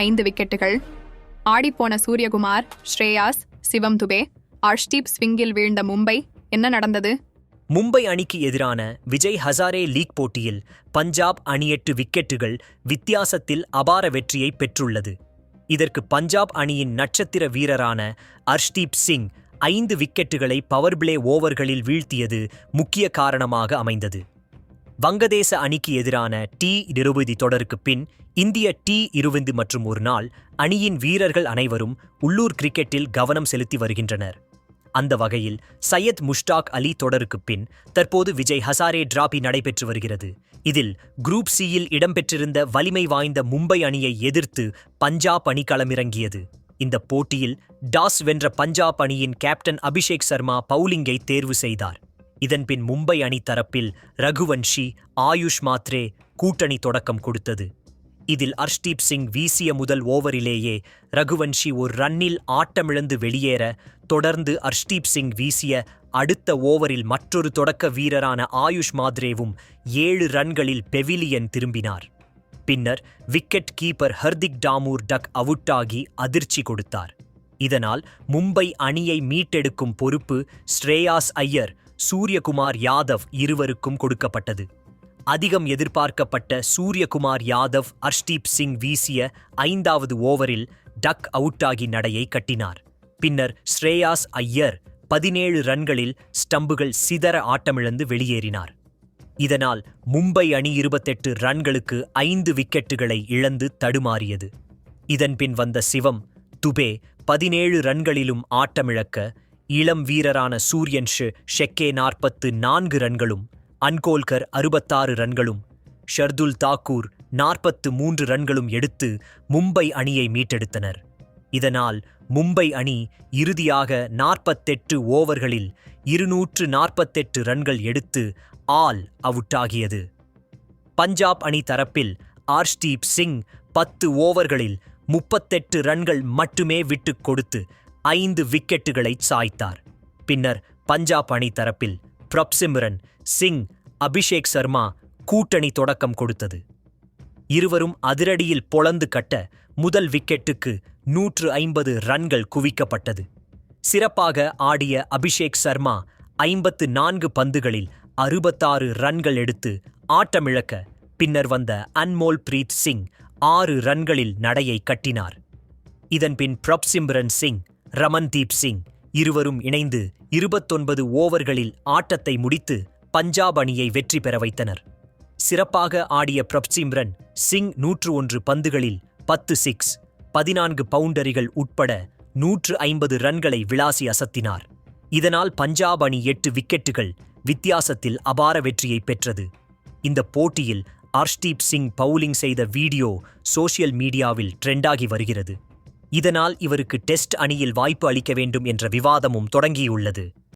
ஐந்து விக்கெட்டுகள். ஆடிப்போன சூரியகுமார் ஸ்ரேயாஸ் சிவம் துபே அர்ஷ்தீப் ஸ்விங்கில் வீழ்ந்த மும்பை என்ன நடந்தது? மும்பை அணிக்கு எதிரான விஜய் ஹசாரே லீக் போட்டியில் பஞ்சாப் அணி எட்டு விக்கெட்டுகள் வித்தியாசத்தில் அபார வெற்றியை பெற்றுள்ளது. இதற்கு பஞ்சாப் அணியின் நட்சத்திர வீரரான அர்ஷ்தீப் சிங் ஐந்து விக்கெட்டுகளை பவர் பிளே ஓவர்களில் வீழ்த்தியது முக்கிய காரணமாக அமைந்தது. வங்கதேச அணிக்கு எதிரான டி இருபது தொடருக்கு பின் இந்திய டி இருபது மற்றும் ஒரு நாள் அணியின் வீரர்கள் அனைவரும் உள்ளூர் கிரிக்கெட்டில் கவனம் செலுத்தி வருகின்றனர். அந்த வகையில் சையத் முஷ்டாக் அலி தொடருக்கு பின் தற்போது விஜய் ஹசாரே டிராபி நடைபெற்று வருகிறது. இதில் குரூப் சியில் இடம்பெற்றிருந்த வலிமை வாய்ந்த மும்பை அணியை எதிர்த்து பஞ்சாப் அணி களமிறங்கியது. இந்த போட்டியில் டாஸ் வென்ற பஞ்சாப் அணியின் கேப்டன் அபிஷேக் சர்மா பவுலிங்கை தேர்வு செய்தார். இதன்பின் மும்பை அணி தரப்பில் ரகுவன்ஷி ஆயுஷ் மாத்ரே கூட்டணி தொடக்கம் கொடுத்தது. இதில் அர்ஷ்தீப் சிங் வீசிய முதல் ஓவரிலேயே ரகுவன்ஷி ஒரு ரன்னில் ஆட்டமிழந்து வெளியேற தொடர்ந்து அர்ஷ்தீப் சிங் வீசிய அடுத்த ஓவரில் மற்றொரு தொடக்க வீரரான ஆயுஷ் மாத்ரேவும் ஏழு ரன்களில் பெவிலியன் திரும்பினார். பின்னர் wicket keeper Hardik Tamore duck அவுட்டாகி அதிர்ச்சி கொடுத்தார். இதனால் மும்பை அணியை மீட்டெடுக்கும் பொறுப்பு ஸ்ரேயாஸ் ஐயர் சூரியகுமார் யாதவ் இருவருக்கும் கொடுக்கப்பட்டது. அதிகம் எதிர்பார்க்கப்பட்ட சூரியகுமார் யாதவ் அர்ஷ்தீப் சிங் வீசிய ஐந்தாவது ஓவரில் டக் அவுட்டாகி நடையை கட்டினார். பின்னர் ஸ்ரேயாஸ் ஐயர் பதினேழு ரன்களில் ஸ்டம்புகள் சிதற ஆட்டமிழந்து வெளியேறினார். இதனால் மும்பை அணி இருபத்தெட்டு ரன்களுக்கு ஐந்து விக்கெட்டுகளை இழந்து தடுமாறியது. இதன்பின் வந்த சிவம் துபே பதினேழு ரன்களிலும் ஆட்டமிழக்க இளம் வீரரான சூரியன் ஷு ஷெக்கே நாற்பத்து நான்கு ரன்களும் அன்கோல்கர் அறுபத்தாறு ரன்களும் ஷர்துல் தாக்கூர் நாற்பத்து மூன்று ரன்களும் எடுத்து மும்பை அணியை மீட்டெடுத்தனர். இதனால் மும்பை அணி இறுதியாக நாற்பத்தெட்டு ஓவர்களில் இருநூற்று நாற்பத்தெட்டு ரன்கள் எடுத்து ஆல் அவுட்டாகியது. பஞ்சாப் அணி தரப்பில் ஆர்ஷ்தீப் சிங் பத்து ஓவர்களில் முப்பத்தெட்டு ரன்கள் மட்டுமே விட்டுக் கொடுத்து ஐந்து விக்கெட்டுகளை சாய்த்தார். பின்னர் பஞ்சாப் அணி தரப்பில் பிரப்சிம்ரன் சிங் அபிஷேக் சர்மா கூட்டணி தொடக்கம் கொடுத்தது. இருவரும் அதிரடியில் பொளந்து கட்ட முதல் விக்கெட்டுக்கு நூற்று ஐம்பது ரன்கள் குவிக்கப்பட்டது. சிறப்பாக ஆடிய அபிஷேக் சர்மா ஐம்பத்து நான்கு பந்துகளில் அறுபத்தாறு ரன்கள் எடுத்து ஆட்டமிழக்க பின்னர் வந்த அன்மோல் பிரீத் சிங் ஆறு ரன்களில் நடையை கட்டினார். இதன்பின் பிரப்சிம்ரன் சிங் ரமன்தீப் சிங். இருவரும் இணைந்து இருபத்தொன்பது ஓவர்களில் ஆட்டத்தை முடித்து பஞ்சாப் அணியை வெற்றி பெற வைத்தனர். சிறப்பாக ஆடிய பிரப்சிம்ரன் சிங் நூற்று ஒன்று பந்துகளில் பத்து சிக்ஸ் பதினான்கு பவுண்டரிகள் உட்பட நூற்று ஐம்பது ரன்களை விளாசி அசத்தினார். இதனால் பஞ்சாப் அணி எட்டு விக்கெட்டுகள் வித்தியாசத்தில் அபார வெற்றியை பெற்றது. இந்த போட்டியில் அர்ஷ்தீப் சிங் பவுலிங் செய்த வீடியோ சோஷியல் மீடியாவில் ட்ரெண்டாகி வருகிறது. இதனால் இவருக்கு டெஸ்ட் அணியில் வாய்ப்பு அளிக்க வேண்டும் என்ற விவாதமும் தொடங்கியுள்ளது.